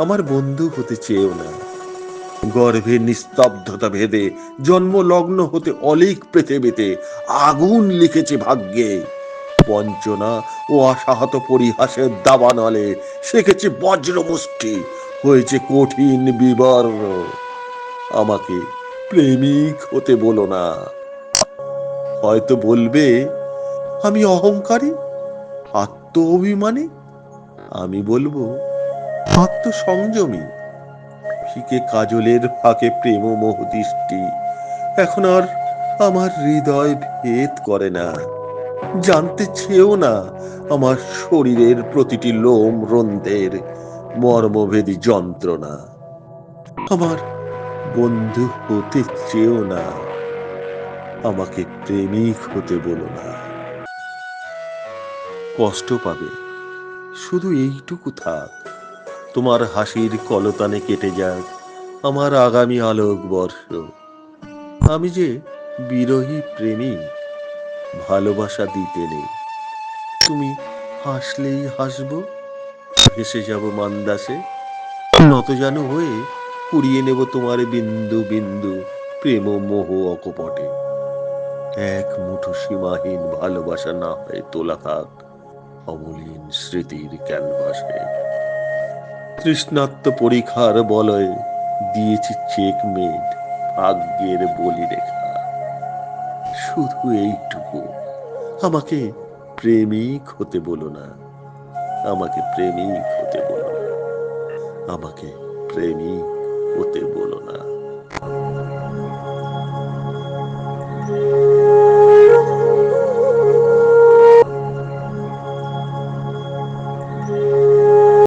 আমার বন্ধু হতে চেয়েও না। গর্ভে নিস্তব্ধতা ভেদে জন্ম লগ্ন হতে অলিক পৃথিবীতে আগুন লিখেছে ভাগ্যে। বঞ্চনা ও আশাহত পরিহাসের দাবানলে শেখেছে বজ্র মুষ্টি হয়েছে কঠিন বিবর্ণ। আমাকে প্রেমিক হতে বলো না। হয়তো বলবে, আমি অহংকারী? আত্ম অভিমানী আমি বলব আত্মসংযমী। ফিকে কাজলের ফাঁকে প্রেম মোহ দৃষ্টি। এখন আর আমার হৃদয় ভেদ করে না। জানতে চেয়েও না আমার শরীরের প্রতিটি লোম রন্ধ্রের মর্মভেদী যন্ত্রণা। আমার বন্ধু হতে চেয়েও না। আমাকে প্রেমিক হতে বলো না। কষ্ট পাবে। শুধু এইটুকু থাক। তোমার হাসির কলতানে কেটে যাক আমার আগামী আলোক বর্ষ। আমি যে বিরহী প্রেমী, ভালোবাসা দিতে নেই। তুমি হাসলেই হাসবো, ভেসে যাব মান্দাসে। নত জানু হয়ে কুড়িয়ে নেব তোমার বিন্দু বিন্দু প্রেম মোহ অকপটে। এক মুঠো সীমাহীন ভালোবাসা না হয়ে তোলা থাক অমলিন স্মৃতির ক্যানভাসে। তৃষ্ণাত্ম পরীক্ষার বলয় দিয়েছি চেক চেকমেট ভাগ্যের বলি রেখা শুধু এইটুকু। আমাকে প্রেমিক হতে বলো না। আমাকে প্রেমিক হতে বলো না। আমাকে প্রেমিক হতে বলো